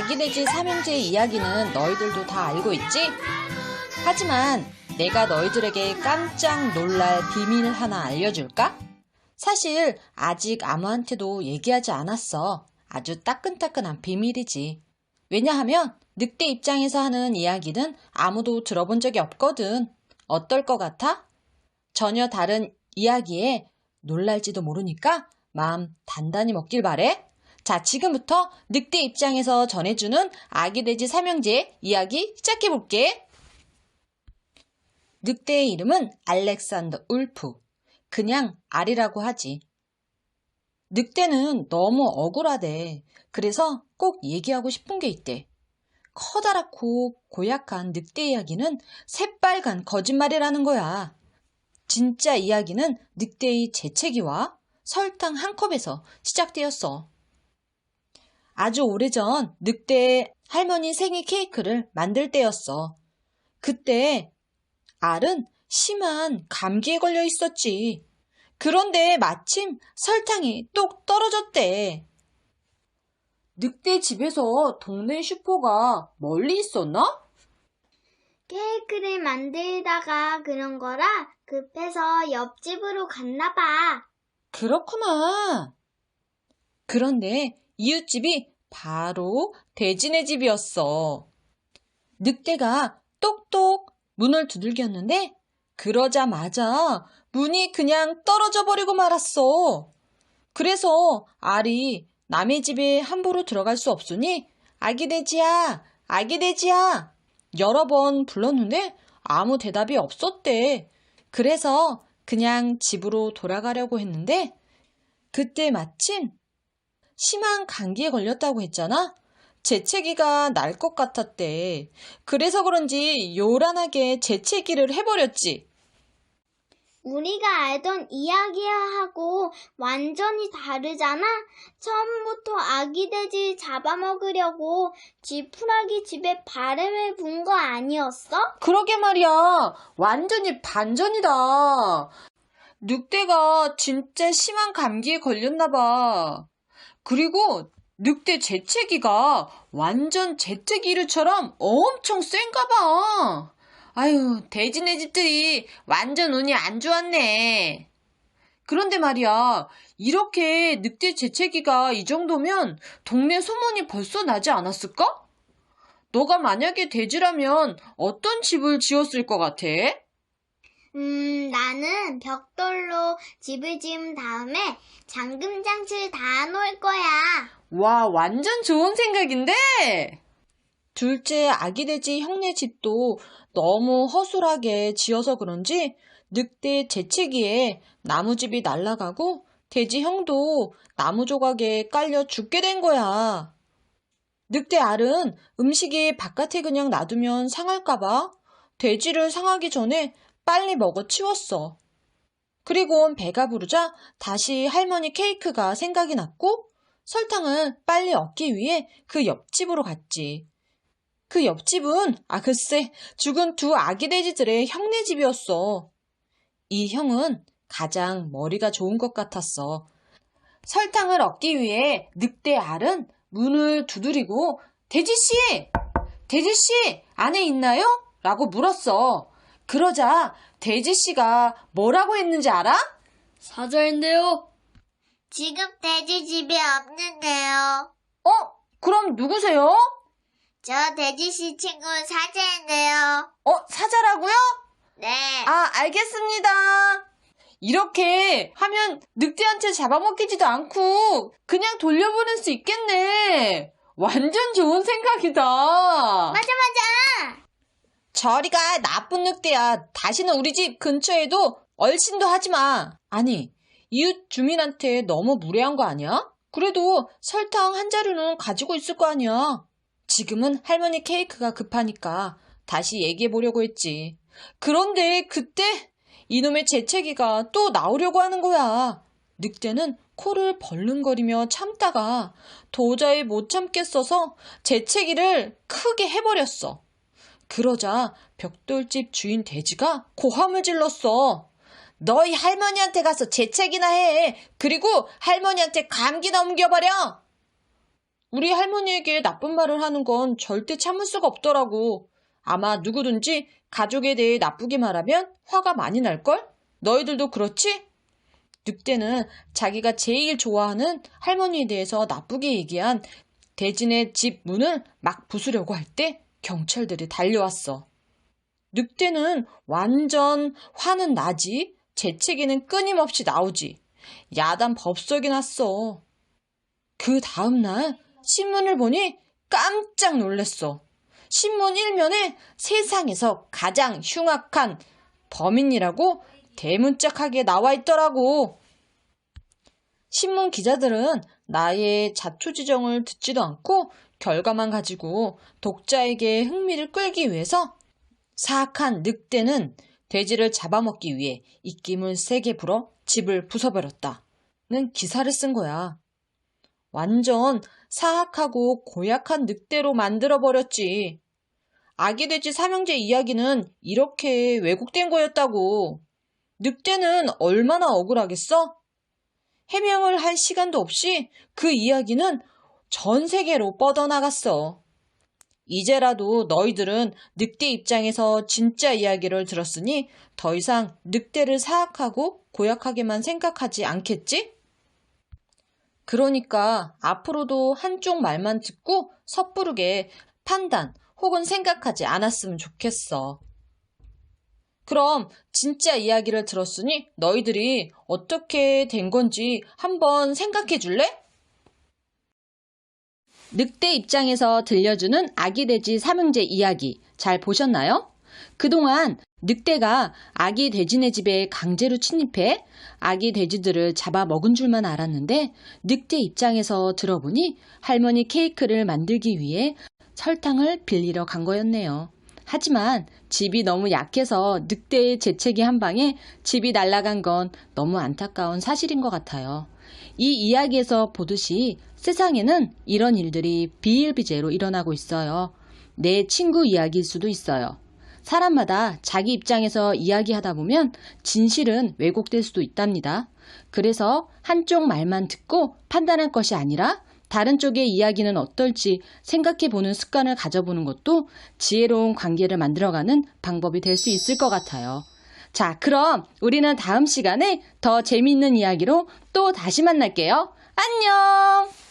아기 돼지 삼형제의 이야기는 너희들도 다 알고 있지? 하지만 내가 너희들에게 깜짝 놀랄 비밀 하나 알려줄까? 사실 아직 아무한테도 얘기하지 않았어. 아주 따끈따끈한 비밀이지. 왜냐하면 늑대 입장에서 하는 이야기는 아무도 들어본 적이 없거든. 어떨 것 같아? 전혀 다른 이야기에 놀랄지도 모르니까 마음 단단히 먹길 바래. 자, 지금부터 늑대 입장에서 전해주는 아기 돼지 삼형제 이야기 시작해볼게. 늑대의 이름은 알렉산더 울프. 그냥 알이라고 하지. 늑대는 너무 억울하대. 그래서 꼭 얘기하고 싶은 게 있대. 커다랗고 고약한 늑대 이야기는 새빨간 거짓말이라는 거야. 진짜 이야기는 늑대의 재채기와 설탕 한 컵에서 시작되었어. 아주 오래전 늑대의 할머니 생일 케이크를 만들 때였어. 그때 알은 심한 감기에 걸려 있었지. 그런데 마침 설탕이 똑 떨어졌대. 늑대 집에서 동네 슈퍼가 멀리 있었나? 케이크를 만들다가 그런 거라 급해서 옆집으로 갔나 봐. 그렇구나. 그런데 이웃집이 바로 돼지네 집이었어. 늑대가 똑똑 문을 두들겼는데 그러자마자 문이 그냥 떨어져 버리고 말았어. 그래서 알이 남의 집에 함부로 들어갈 수 없으니 아기 돼지야, 아기 돼지야 여러 번 불렀는데 아무 대답이 없었대. 그래서 그냥 집으로 돌아가려고 했는데 그때 마침 심한 감기에 걸렸다고 했잖아. 재채기가 날 것 같았대. 그래서 그런지 요란하게 재채기를 해버렸지. 우리가 알던 이야기하고 완전히 다르잖아? 처음부터 아기 돼지 잡아먹으려고 지푸라기 집에 바람을 분 거 아니었어? 그러게 말이야. 완전히 반전이다. 늑대가 진짜 심한 감기에 걸렸나 봐. 그리고 늑대 재채기가 완전 재채기류처럼 엄청 센가 봐. 아유, 돼지네 집들이 완전 운이 안 좋았네. 그런데 말이야, 이렇게 늑대 재채기가 이 정도면 동네 소문이 벌써 나지 않았을까? 너가 만약에 돼지라면 어떤 집을 지었을 것 같아? 음, 나는 벽돌로 집을 지은 다음에 잠금장치를 다 놓을 거야. 와, 완전 좋은 생각인데? 둘째 아기 돼지 형네 집도 너무 허술하게 지어서 그런지 늑대 재채기에 나무집이 날아가고 돼지 형도 나무 조각에 깔려 죽게 된 거야. 늑대 알은 음식이 바깥에 그냥 놔두면 상할까봐 돼지를 상하기 전에 빨리 먹어 치웠어. 그리고 배가 부르자 다시 할머니 케이크가 생각이 났고 설탕을 빨리 얻기 위해 그 옆집으로 갔지. 그 옆집은, 아, 글쎄, 죽은 두 아기 돼지들의 형네 집이었어. 이 형은 가장 머리가 좋은 것 같았어. 설탕을 얻기 위해 늑대 알은 문을 두드리고, 돼지씨! 돼지씨! 안에 있나요? 라고 물었어. 그러자 돼지 씨가 뭐라고 했는지 알아? 사자인데요. 지금 돼지 집에 없는데요. 어? 그럼 누구세요? 저 돼지 씨 친구 사자인데요. 어, 사자라고요? 네. 아, 알겠습니다. 이렇게 하면 늑대한테 잡아먹히지도 않고 그냥 돌려보낼 수 있겠네. 완전 좋은 생각이다. 맞아, 맞아. 저리가 나쁜 늑대야. 다시는 우리 집 근처에도 얼씬도 하지 마. 아니, 이웃 주민한테 너무 무례한 거 아니야? 그래도 설탕 한 자루는 가지고 있을 거 아니야. 지금은 할머니 케이크가 급하니까 다시 얘기해 보려고 했지. 그런데 그때 이놈의 재채기가 또 나오려고 하는 거야. 늑대는 코를 벌른거리며 참다가 도저히 못 참겠어서 재채기를 크게 해버렸어. 그러자 벽돌집 주인 돼지가 고함을 질렀어. 너희 할머니한테 가서 재채기나 해. 그리고 할머니한테 감기나 옮겨버려. 우리 할머니에게 나쁜 말을 하는 건 절대 참을 수가 없더라고. 아마 누구든지 가족에 대해 나쁘게 말하면 화가 많이 날걸? 너희들도 그렇지? 늑대는 자기가 제일 좋아하는 할머니에 대해서 나쁘게 얘기한 대진의 집 문을 막 부수려고 할 때 경찰들이 달려왔어. 늑대는 완전 화는 나지, 재채기는 끊임없이 나오지. 야단 법석이 났어. 그 다음날 신문을 보니 깜짝 놀랐어. 신문 일면에 세상에서 가장 흉악한 범인이라고 대문짝하게 나와 있더라고. 신문 기자들은 나의 자초지정을 듣지도 않고 결과만 가지고 독자에게 흥미를 끌기 위해서 사악한 늑대는 돼지를 잡아먹기 위해 입김을 세게 불어 집을 부숴버렸다는 기사를 쓴 거야. 완전 사악하고 고약한 늑대로 만들어버렸지. 아기 돼지 삼형제 이야기는 이렇게 왜곡된 거였다고. 늑대는 얼마나 억울하겠어? 해명을 할 시간도 없이 그 이야기는 전 세계로 뻗어나갔어. 이제라도 너희들은 늑대 입장에서 진짜 이야기를 들었으니 더 이상 늑대를 사악하고 고약하게만 생각하지 않겠지? 그러니까 앞으로도 한쪽 말만 듣고 섣부르게 판단 혹은 생각하지 않았으면 좋겠어. 그럼 진짜 이야기를 들었으니 너희들이 어떻게 된 건지 한번 생각해 줄래? 늑대 입장에서 들려주는 아기 돼지 삼형제 이야기 잘 보셨나요? 그동안 늑대가 아기 돼지네 집에 강제로 침입해 아기 돼지들을 잡아 먹은 줄만 알았는데 늑대 입장에서 들어보니 할머니 케이크를 만들기 위해 설탕을 빌리러 간 거였네요. 하지만 집이 너무 약해서 늑대의 재채기 한 방에 집이 날아간 건 너무 안타까운 사실인 것 같아요. 이 이야기에서 보듯이 세상에는 이런 일들이 비일비재로 일어나고 있어요. 내 친구 이야기일 수도 있어요. 사람마다 자기 입장에서 이야기하다 보면 진실은 왜곡될 수도 있답니다. 그래서 한쪽 말만 듣고 판단할 것이 아니라 다른 쪽의 이야기는 어떨지 생각해 보는 습관을 가져보는 것도 지혜로운 관계를 만들어가는 방법이 될 수 있을 것 같아요. 자, 그럼 우리는 다음 시간에 더 재미있는 이야기로 또 다시 만날게요. 안녕!